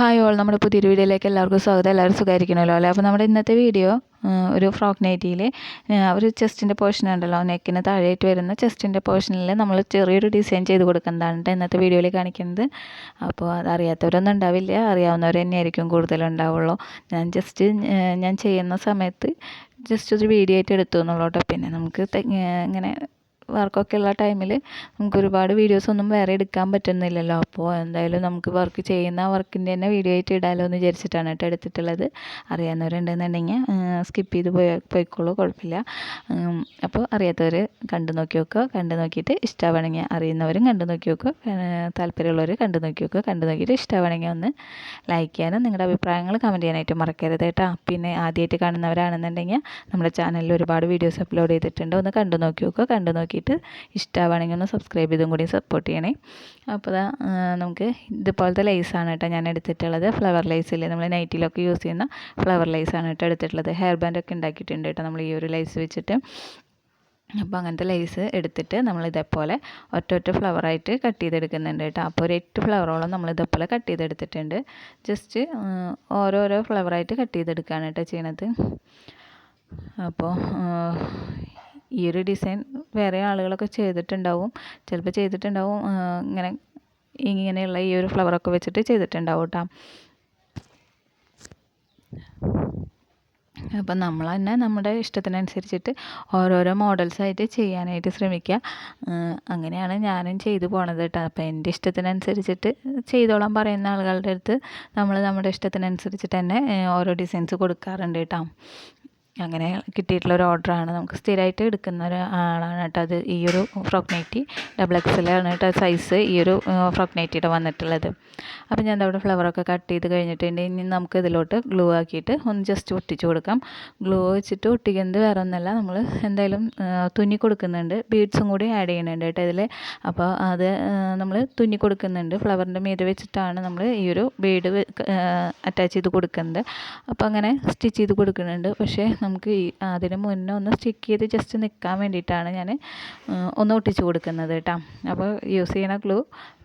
Hi all നമ്മുടെ പുതിയൊരു വീഡിയോയിലേക്ക് എല്ലാവർക്കും സ്വാഗതം. എല്ലാവരും സുഖമായിരിക്കണമല്ലോ അല്ലേ? അപ്പോൾ നമ്മുടെ ഇന്നത്തെ വീഡിയോ ഒരു ഫ്രോക്ക് നൈറ്റിയിൽ ഒരു ചെസ്റ്റിന്റെ പോർഷൻ ഉണ്ടല്ലോ. നെക്കിന് താഴെയായിട്ട് വരുന്ന ചെസ്റ്റിന്റെ പോർഷനിൽ നമ്മൾ ചെറിയൊരു ഡിസൈൻ ചെയ്ത് കൊടുക്കുന്നതാണ് ഇന്നത്തെ വീഡിയോയിൽ കാണിക്കുന്നത്. അപ്പോൾ അത് അറിയാത്തവരൊന്നും ഉണ്ടാവില്ല. അറിയാവുന്നവർ തന്നെയായിരിക്കും കൂടുതലുണ്ടാവുള്ളൂ ഞാൻ ജസ്റ്റ് ഞാൻ ചെയ്യുന്ന സമയത്ത് ജസ്റ്റ് ഒരു വീഡിയോ ആയിട്ട് എടുത്തു എന്നുള്ളൂ കേട്ടോ. പിന്നെ നമുക്ക് ഇങ്ങനെ വർക്കൊക്കെ ഉള്ള ടൈമിൽ നമുക്ക് ഒരുപാട് വീഡിയോസ് ഒന്നും വേറെ എടുക്കാൻ പറ്റുന്നില്ലല്ലോ. അപ്പോൾ എന്തായാലും നമുക്ക് വർക്ക് ചെയ്യുന്ന വർക്കിന്റെ തന്നെ വീഡിയോ ആയിട്ട് ഇടാലോ എന്ന് വിചാരിച്ചിട്ടാണ് കേട്ടോ എടുത്തിട്ടുള്ളത്. അറിയാവുന്നവരുണ്ടെന്നുണ്ടെങ്കിൽ സ്കിപ്പ് ചെയ്ത് പോയ പോയിക്കോളൂ കുഴപ്പമില്ല. അപ്പോൾ അറിയാത്തവർ കണ്ടു നോക്കി നോക്കുക കണ്ടു നോക്കിയിട്ട് ഇഷ്ടമാണെങ്കിൽ അറിയുന്നവരും കണ്ടു നോക്കി നോക്കുക താല്പര്യമുള്ളവർ കണ്ടു നോക്കി നോക്കുക കണ്ടു നോക്കിയിട്ട് ഇഷ്ടമാണെങ്കിൽ ഒന്ന് ലൈക്ക് ചെയ്യാനും നിങ്ങളുടെ അഭിപ്രായങ്ങൾ കമന്റ് ചെയ്യാനായിട്ട് മറക്കരുത് കേട്ടോ. പിന്നെ ആദ്യമായിട്ട് കാണുന്നവരാണെന്നുണ്ടെങ്കിൽ നമ്മുടെ ചാനലിൽ ഒരുപാട് വീഡിയോസ് അപ്ലോഡ് ചെയ്തിട്ടുണ്ട്. ഒന്ന് കണ്ടു നോക്കി നോക്കുക കണ്ടു നോക്കി നോക്കിയിട്ട് ഇഷ്ടമാണെങ്കിൽ ഒന്ന് സബ്സ്ക്രൈബ് ചെയ്തും കൂടി സപ്പോർട്ട് ചെയ്യണേ. അപ്പോൾ നമുക്ക് ഇതുപോലത്തെ ലേസാണ് കേട്ടോ ഞാൻ എടുത്തിട്ടുള്ളത്. ഫ്ലവർ ലേസില്ലേ നമ്മൾ നൈറ്റിലൊക്കെ യൂസ് ചെയ്യുന്ന ഫ്ലവർ ലേസാണ് കേട്ടോ എടുത്തിട്ടുള്ളത്. ഹെയർ ബാൻഡൊക്കെ ഉണ്ടാക്കിയിട്ടുണ്ട് കേട്ടോ നമ്മൾ ഈ ഒരു ലേസ് വെച്ചിട്ട്. അപ്പോൾ അങ്ങനത്തെ ലേസ് എടുത്തിട്ട് നമ്മൾ ഇതേപോലെ ഒറ്റ ഒറ്റ ഫ്ലവറായിട്ട് കട്ട് ചെയ്തെടുക്കുന്നുണ്ട് കേട്ടോ. അപ്പോൾ ഒരു എട്ട് ഫ്ലവറോളം നമ്മൾ ഇതേപോലെ കട്ട് ചെയ്തെടുത്തിട്ടുണ്ട്. ജസ്റ്റ് ഓരോരോ ഫ്ലവറായിട്ട് കട്ട് ചെയ്തെടുക്കുകയാണ് കേട്ടോ ചെയ്യണത്. അപ്പോൾ ഈ ഒരു ഡിസൈൻ വേറെ ആളുകളൊക്കെ ചെയ്തിട്ടുണ്ടാവും. ചിലപ്പോൾ ചെയ്തിട്ടുണ്ടാവും ഇങ്ങനെ ഇങ്ങനെയുള്ള ഈ ഒരു ഫ്ലവറൊക്കെ വെച്ചിട്ട് ചെയ്തിട്ടുണ്ടാവും കേട്ടോ അപ്പം നമ്മൾ തന്നെ നമ്മുടെ ഇഷ്ടത്തിനനുസരിച്ചിട്ട് ഓരോരോ മോഡൽസായിട്ട് ചെയ്യാനായിട്ട് ശ്രമിക്കുക അങ്ങനെയാണ് ഞാനും ചെയ്തു പോണത് കേട്ടോ അപ്പോൾ എന്റെ ഇഷ്ടത്തിനനുസരിച്ചിട്ട് ചെയ്തോളാൻ പറയുന്ന ആളുകളുടെ അടുത്ത് നമ്മൾ നമ്മുടെ ഇഷ്ടത്തിനനുസരിച്ചിട്ട് തന്നെ ഓരോ ഡിസൈൻസ് കൊടുക്കാറുണ്ട് കേട്ടോ അങ്ങനെ കിട്ടിയിട്ടുള്ള ഒരു ഓർഡറാണ് നമുക്ക് സ്ഥിരമായിട്ട് എടുക്കുന്ന ഒരു ആളാണ് കേട്ടോ അത്. ഈ ഒരു ഫ്രോക്ക് നൈറ്റി ഡബിൾ എക്സലാണ് കേട്ടോ സൈസ് ഈ ഒരു ഫ്രോക്ക് നൈറ്റിയുടെ വന്നിട്ടുള്ളത്. അപ്പോൾ ഞാൻ അവിടെ ഫ്ലവറൊക്കെ കട്ട് ചെയ്ത് കഴിഞ്ഞിട്ടുണ്ട്. ഇനി നമുക്ക് ഇതിലോട്ട് ഗ്ലൂ ആക്കിയിട്ട് ഒന്ന് ജസ്റ്റ് ഒട്ടിച്ച് കൊടുക്കാം. ഗ്ലൂ വെച്ചിട്ട് ഒട്ടിക്കുന്നത് വേറെ ഒന്നല്ല. നമ്മൾ എന്തായാലും തുന്നി കൊടുക്കുന്നുണ്ട്. ബീഡ്സും കൂടി ആഡ് ചെയ്യുന്നുണ്ട് കേട്ടോ ഇതിൽ അപ്പോൾ അത് നമ്മൾ തുന്നി കൊടുക്കുന്നുണ്ട്. ഫ്ലവറിന്റെ മീതെ വെച്ചിട്ടാണ് നമ്മൾ ഈ ഒരു ബീഡ് അറ്റാച്ച് ചെയ്ത് കൊടുക്കുന്നത്. അപ്പോൾ അങ്ങനെ സ്റ്റിച്ച് ചെയ്ത് കൊടുക്കുന്നുണ്ട്. പക്ഷേ നമുക്ക് അതിന് മുന്നേ ഒന്ന് സ്റ്റിക്ക് ചെയ്ത് ജസ്റ്റ് നിൽക്കാൻ വേണ്ടിയിട്ടാണ് ഞാൻ ഒന്ന് ഒട്ടിച്ച് കൊടുക്കുന്നത് കേട്ടോ. അപ്പോൾ യൂസ് ചെയ്യുന്ന ഗ്ലൂ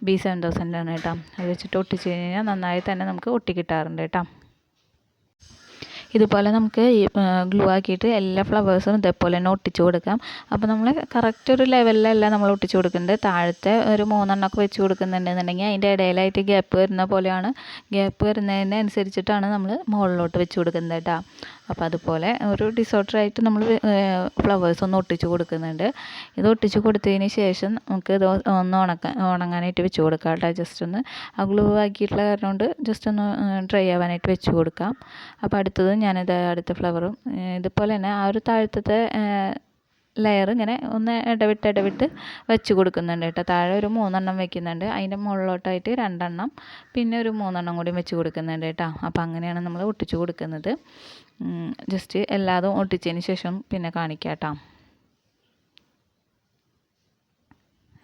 ബി സെവൻ തൗസൻഡാണ് കേട്ടോ. അത് വെച്ചിട്ട് ഒട്ടിച്ച് കഴിഞ്ഞാൽ നന്നായി തന്നെ നമുക്ക് ഒട്ടി കിട്ടാറുണ്ട് കേട്ടോ. ഇതുപോലെ നമുക്ക് ഗ്ലൂ ആക്കിയിട്ട് എല്ലാ ഫ്ലവേഴ്സും ഇതേപോലെ തന്നെ ഒട്ടിച്ച് കൊടുക്കാം. അപ്പോൾ നമ്മൾ കറക്റ്റ് ഒരു ലെവലിലല്ല നമ്മൾ ഒട്ടിച്ച് കൊടുക്കുന്നത്. താഴത്തെ ഒരു മൂന്നെണ്ണമൊക്കെ വെച്ച് കൊടുക്കുന്നുണ്ടെന്നുണ്ടെങ്കിൽ അതിന്റെ ഇടയിലായിട്ട് ഗ്യാപ്പ് വരുന്ന പോലെയാണ്. ഗ്യാപ്പ് വരുന്നതിനനുസരിച്ചിട്ടാണ് നമ്മൾ മുകളിലോട്ട് വെച്ച് കൊടുക്കുന്നത് കേട്ടോ. അപ്പോൾ അതുപോലെ ഒരു ഡിസോർഡറായിട്ട് നമ്മൾ ഫ്ലവേഴ്സ് ഒന്ന് ഒട്ടിച്ച് കൊടുക്കുന്നുണ്ട്. ഇത് ഒട്ടിച്ച് കൊടുത്തതിന് ശേഷം നമുക്ക് ഇത് ഒന്ന് ഉണക്കാൻ ഉണങ്ങാനായിട്ട് വെച്ച് കൊടുക്കാം കേട്ടോ. ജസ്റ്റ് ഒന്ന് ആ ഗ്ലൂ ആക്കിയിട്ടുള്ള കാരണം കൊണ്ട് ജസ്റ്റ് ഒന്ന് ഡ്രൈ ആവാനായിട്ട് വെച്ച് കൊടുക്കാം. അപ്പോൾ അടുത്തത് ഞാനിത് അടുത്ത ഫ്ലവറും ഇതുപോലെ തന്നെ ആ ഒരു താഴത്തെ ലെയർ ഇങ്ങനെ ഒന്ന് ഇടവിട്ട് ഇടവിട്ട് വെച്ച് കൊടുക്കുന്നുണ്ട് കേട്ടോ. താഴെ ഒരു മൂന്നെണ്ണം വെക്കുന്നുണ്ട്. അതിന്റെ മുകളിലോട്ടായിട്ട് രണ്ടെണ്ണം പിന്നെ ഒരു മൂന്നെണ്ണം കൂടി വെച്ച് കൊടുക്കുന്നുണ്ട് കേട്ടോ. അപ്പോൾ അങ്ങനെയാണ് നമ്മൾ ഒട്ടിച്ച് കൊടുക്കുന്നത്. ജസ്റ്റ് എല്ലാതും ഒട്ടിച്ചതിന് ശേഷം പിന്നെ കാണിക്കാം കേട്ടോ.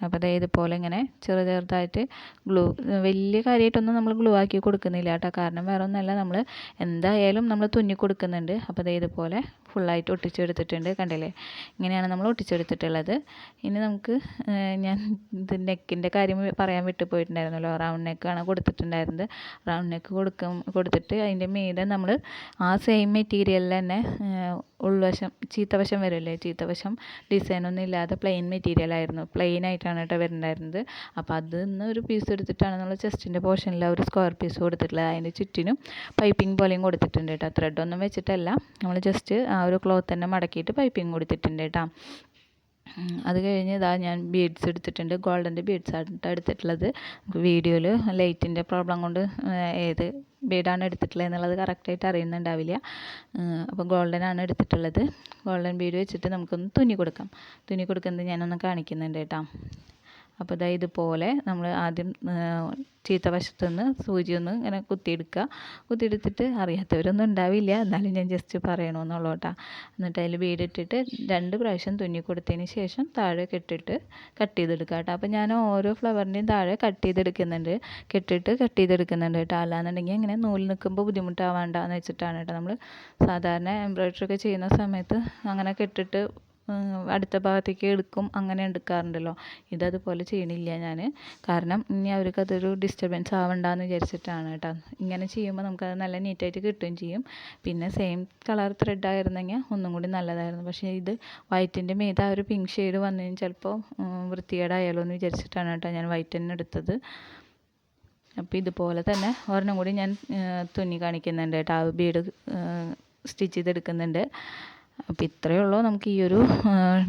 അപ്പോൾ അതായത് ഇതുപോലെ ഇങ്ങനെ ചെറു ചെറുതായിട്ട് ഗ്ലൂ വലിയ കാര്യമായിട്ടൊന്നും നമ്മൾ ഗ്ലൂ ആക്കി കൊടുക്കുന്നില്ല കേട്ടോ. കാരണം വേറെ ഒന്നല്ല നമ്മൾ എന്തായാലും നമ്മൾ തുന്നി കൊടുക്കുന്നുണ്ട്. അപ്പോൾ അതായത് ഇതുപോലെ ഫുള്ളായിട്ട് ഒട്ടിച്ചെടുത്തിട്ടുണ്ട്. കണ്ടില്ലേ? ഇങ്ങനെയാണ് നമ്മൾ ഒട്ടിച്ചെടുത്തിട്ടുള്ളത്. ഇനി നമുക്ക് ഞാൻ ഇത് നെക്കിന്റെ കാര്യം പറയാൻ വിട്ടു പോയിട്ടുണ്ടായിരുന്നല്ലോ റൗണ്ട് നെക്കാണ് കൊടുത്തിട്ടുണ്ടായിരുന്നത്. റൗണ്ട് നെക്ക് കൊടുക്കും കൊടുത്തിട്ട് അതിന്റെ മീതെ നമ്മൾ ആ സെയിം മെറ്റീരിയലിൽ തന്നെ ഉൾവശം ചീത്തവശം വരില്ലേ ചീത്തവശം ഡിസൈനൊന്നും ഇല്ലാതെ പ്ലെയിൻ മെറ്റീരിയൽ ആയിരുന്നു. പ്ലെയിൻ ആയിട്ടാണ് കേട്ടോ വരുന്നുണ്ടായിരുന്നത്. അപ്പോൾ നിന്ന് ഒരു പീസ് എടുത്തിട്ടാണ് നമ്മൾ ചെസ്റ്റിന്റെ പോർഷനിൽ ഒരു സ്ക്വയർ പീസ് കൊടുത്തിട്ടുള്ളത്. അതിന്റെ ചുറ്റിനും പൈപ്പിംഗ് പോലെയും കൊടുത്തിട്ടുണ്ട് കേട്ടോ. ത്രെഡൊന്നും വെച്ചിട്ടല്ല. നമ്മൾ ജസ്റ്റ് ആ ഒരു ക്ലോത്ത് തന്നെ മടക്കിയിട്ട് പൈപ്പിംഗ് കൊടുത്തിട്ടുണ്ട് കേട്ടോ അത് കഴിഞ്ഞ് ഇതാ ഞാൻ ബീഡ്സ് എടുത്തിട്ടുണ്ട്. ഗോൾഡന്റെ ബീഡ്സ് ആണ് എടുത്തിട്ടുള്ളത്. വീഡിയോയിൽ ലൈറ്റിന്റെ പ്രോബ്ലം കൊണ്ട് ഏത് ബീഡാണ് എടുത്തിട്ടുള്ളത് എന്നുള്ളത് കറക്റ്റായിട്ട് അറിയുന്നുണ്ടാവില്ല. അപ്പോൾ ഗോൾഡൻ ആണ് എടുത്തിട്ടുള്ളത്. ഗോൾഡൻ ബീഡ് വെച്ചിട്ട് നമുക്കൊന്ന് തുന്നി കൊടുക്കാം. തുന്നി കൊടുക്കുന്നത് ഞാനൊന്ന് കാണിക്കുന്നുണ്ട് കേട്ടോ അപ്പോൾ ഇതാ ഇതുപോലെ നമ്മൾ ആദ്യം ചീത്ത വശത്തു നിന്ന് സൂചി ഒന്ന് ഇങ്ങനെ കുത്തിയെടുക്കുക. കുത്തിയെടുത്തിട്ട് അറിയാത്തവരൊന്നും ഉണ്ടാവില്ല. എന്നാലും ഞാൻ ജസ്റ്റ് പറയണമെന്നുള്ളൂ കേട്ടോ എന്നിട്ട് അതിൽ വീടിട്ടിട്ട് രണ്ട് പ്രാവശ്യം തുന്നി കൊടുത്തതിന് ശേഷം താഴെ കെട്ടിട്ട് കട്ട് ചെയ്തെടുക്കുക കേട്ടോ. അപ്പോൾ ഞാൻ ഓരോ ഫ്ലവറിന്റെയും താഴെ കട്ട് ചെയ്തെടുക്കുന്നുണ്ട്. കെട്ടിട്ട് കട്ട് ചെയ്തെടുക്കുന്നുണ്ട് കേട്ടോ. അല്ലാന്നുണ്ടെങ്കിൽ ഇങ്ങനെ നൂൽ നിൽക്കുമ്പോൾ ബുദ്ധിമുട്ടാവാണ്ടെന്ന് വെച്ചിട്ടാണ് കേട്ടോ നമ്മൾ സാധാരണ എംബ്രോയിഡറി ഒക്കെ ചെയ്യുന്ന സമയത്ത് അങ്ങനെ കെട്ടിട്ട് അടുത്ത ഭാഗത്തേക്ക് എടുക്കും അങ്ങനെ എടുക്കാറുണ്ടല്ലോ. ഇതതുപോലെ ചെയ്യണില്ല ഞാൻ കാരണം ഇനി അവർക്ക് അതൊരു ഡിസ്റ്റർബൻസ് ആവണ്ടെന്ന് വിചാരിച്ചിട്ടാണ് കേട്ടോ. ഇങ്ങനെ ചെയ്യുമ്പോൾ നമുക്കത് നല്ല നീറ്റായിട്ട് കിട്ടുകയും ചെയ്യും. പിന്നെ സെയിം കളർ ത്രെഡ് ആയിരുന്നെങ്കിൽ ഒന്നും കൂടി നല്ലതായിരുന്നു. പക്ഷേ ഇത് വൈറ്റിന്റെ മീത ആ ഒരു പിങ്ക് ഷെയ്ഡ് വന്നു കഴിഞ്ഞാൽ ചിലപ്പോൾ വൃത്തികേടായാലോ എന്ന് വിചാരിച്ചിട്ടാണ് കേട്ടോ ഞാൻ വൈറ്റ് തന്നെ എടുത്തത്. അപ്പോൾ ഇതുപോലെ തന്നെ ഒരെണ്ണം കൂടി ഞാൻ തുന്നി കാണിക്കുന്നുണ്ട് കേട്ടോ. ആ ബീഡ് സ്റ്റിച്ച് ചെയ്തെടുക്കുന്നുണ്ട്. അപ്പോൾ ഇത്രയേ ഉള്ളൂ. നമുക്ക് ഈ ഒരു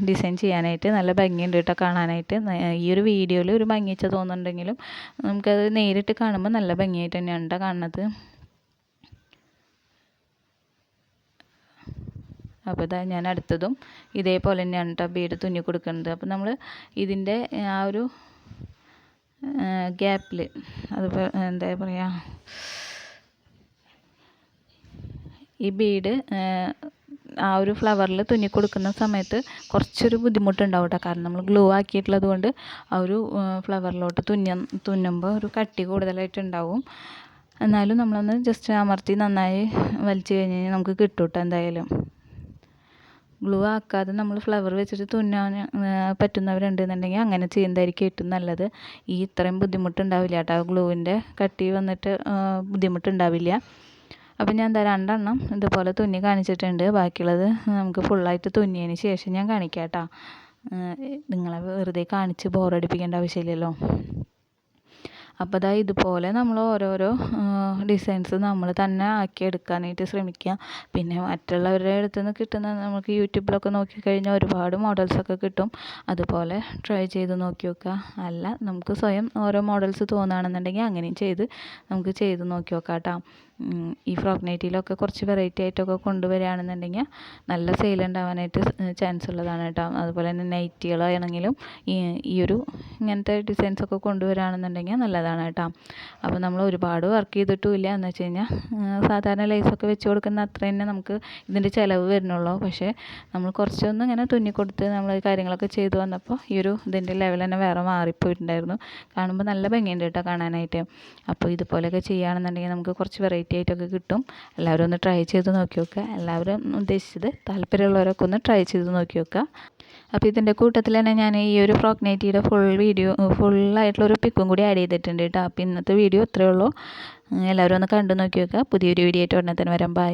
ഡിസൈൻ ചെയ്യാനായിട്ട് നല്ല ഭംഗിയുണ്ട് കേട്ടോ കാണാനായിട്ട്. ഈ ഒരു വീഡിയോയിൽ ഒരു ഭംഗിച്ച തോന്നുന്നുണ്ടെങ്കിലും നമുക്കത് നേരിട്ട് കാണുമ്പോൾ നല്ല ഭംഗിയായിട്ട് തന്നെയാണ് കേട്ടോ കാണുന്നത്. അപ്പോൾ ഇതാ ഞാൻ അടുത്തതും ഇതേപോലെ തന്നെയാണ് കേട്ടോ ബീഡ് തുന്നി കൊടുക്കുന്നത്. അപ്പോൾ നമ്മൾ ഇതിന്റെ ആ ഒരു ഗ്യാപ്പിൽ അതുപോലെ എന്താ പറയുക ഈ ബീഡ് ആ ഒരു ഫ്ലവറിൽ തുന്നി കൊടുക്കുന്ന സമയത്ത് കുറച്ചൊരു ബുദ്ധിമുട്ടുണ്ടാവും കേട്ടോ കാരണം നമ്മൾ ഗ്ലൂ ആക്കിയിട്ടുള്ളത് കൊണ്ട് ആ ഒരു ഫ്ലവറിലോട്ട് തുന്ന തുന്നുമ്പോൾ ഒരു കട്ടി കൂടുതലായിട്ടുണ്ടാവും. എന്നാലും നമ്മളൊന്ന് ജസ്റ്റ് അമർത്തി നന്നായി വലിച്ചു കഴിഞ്ഞ് കഴിഞ്ഞാൽ നമുക്ക് കിട്ടും കേട്ടോ എന്തായാലും. ഗ്ലൂ ആക്കാതെ നമ്മൾ ഫ്ലവർ വെച്ചിട്ട് തുന്നാൻ പറ്റുന്നവരുണ്ടെന്നുണ്ടെങ്കിൽ അങ്ങനെ ചെയ്യുന്നതായിരിക്കും ഏറ്റവും നല്ലത്. ഈ ഇത്രയും ബുദ്ധിമുട്ടുണ്ടാവില്ല കേട്ടോ ഗ്ലൂവിന്റെ കട്ടി വന്നിട്ട് ബുദ്ധിമുട്ടുണ്ടാവില്ല. അപ്പോൾ ഞാൻ എന്താ രണ്ടെണ്ണം ഇതുപോലെ തുന്നി കാണിച്ചിട്ടുണ്ട്. ബാക്കിയുള്ളത് നമുക്ക് ഫുള്ളായിട്ട് തുന്നിയതിന് ശേഷം ഞാൻ കാണിക്കാം കേട്ടോ നിങ്ങളെ വെറുതെ കാണിച്ച് ബോറടിപ്പിക്കേണ്ട ആവശ്യമില്ലല്ലോ. അപ്പോൾ അതാ ഇതുപോലെ നമ്മൾ ഓരോരോ ഡിസൈൻസ് നമ്മൾ തന്നെ ആക്കി എടുക്കാനായിട്ട് ശ്രമിക്കുക. പിന്നെ മറ്റുള്ളവരുടെ അടുത്ത് നിന്ന് കിട്ടുന്ന നമുക്ക് യൂട്യൂബിലൊക്കെ നോക്കിക്കഴിഞ്ഞാൽ ഒരുപാട് മോഡൽസൊക്കെ കിട്ടും. അതുപോലെ ട്രൈ ചെയ്ത് നോക്കി നോക്കുക അല്ല നമുക്ക് സ്വയം ഓരോ മോഡൽസ് തോന്നുകയാണെന്നുണ്ടെങ്കിൽ അങ്ങനെയും ചെയ്ത് നമുക്ക് ചെയ്ത് നോക്കി നോക്കാം കേട്ടോ ഈ ഫ്രോക്ക് നൈറ്റിയിലൊക്കെ കുറച്ച് വെറൈറ്റി ആയിട്ടൊക്കെ കൊണ്ടുവരികയാണെന്നുണ്ടെങ്കിൽ നല്ല സെയിൽ ഉണ്ടാവാനായിട്ട് ചാൻസ് ഉള്ളതാണ് കേട്ടോ. അതുപോലെ തന്നെ നൈറ്റികളാണെങ്കിലും ഈ ഒരു ഇങ്ങനത്തെ ഡിസൈൻസ് ഒക്കെ കൊണ്ടുവരികയാണെന്നുണ്ടെങ്കിൽ നല്ലതാണ് കേട്ടോ. അപ്പോൾ നമ്മൾ ഒരുപാട് വർക്ക് ചെയ്തിട്ടുമില്ല എന്ന് വെച്ച് കഴിഞ്ഞാൽ സാധാരണ ലൈസൊക്കെ വെച്ച് കൊടുക്കുന്ന അത്ര തന്നെ നമുക്ക് ഇതിന്റെ ചിലവ് വരുന്നുള്ളൂ. പക്ഷേ നമ്മൾ കുറച്ചൊന്നും ഇങ്ങനെ തുന്നിക്കൊടുത്ത് നമ്മൾ കാര്യങ്ങളൊക്കെ ചെയ്തു വന്നപ്പോൾ ഈ ഒരു ഇതിന്റെ ലെവൽ തന്നെ വേറെ മാറിപ്പോയിട്ടുണ്ടായിരുന്നു. കാണുമ്പോൾ നല്ല ഭംഗിയുണ്ട് കേട്ടോ കാണാനായിട്ട്. അപ്പോൾ ഇതുപോലെയൊക്കെ ചെയ്യുകയാണെന്നുണ്ടെങ്കിൽ നമുക്ക് കുറച്ച് വെറൈറ്റി ആയിട്ടൊക്കെ കിട്ടും. എല്ലാവരും ഒന്ന് ട്രൈ ചെയ്ത് നോക്കി നോക്കുക എല്ലാവരും ഉദ്ദേശിച്ചത് താല്പര്യമുള്ളവരൊക്കെ ഒന്ന് ട്രൈ ചെയ്ത് നോക്കി നോക്കുക അപ്പോൾ ഇതിന്റെ കൂട്ടത്തിൽ തന്നെ ഞാൻ ഈ ഒരു ഫ്രോക്ക് നൈറ്റിയുടെ ഫുൾ വീഡിയോ ഫുള്ളായിട്ടുള്ള ഒരു പിക്കും കൂടി ആഡ് ചെയ്തിട്ടുണ്ട് കേട്ടോ. അപ്പോൾ ഇന്നത്തെ വീഡിയോ ഇത്രയേ ഉള്ളൂ. എല്ലാവരും ഒന്ന് കണ്ടു നോക്കി നോക്കുക പുതിയൊരു വീഡിയോ ആയിട്ട് ഉടനെ തന്നെ വരാം. ബൈ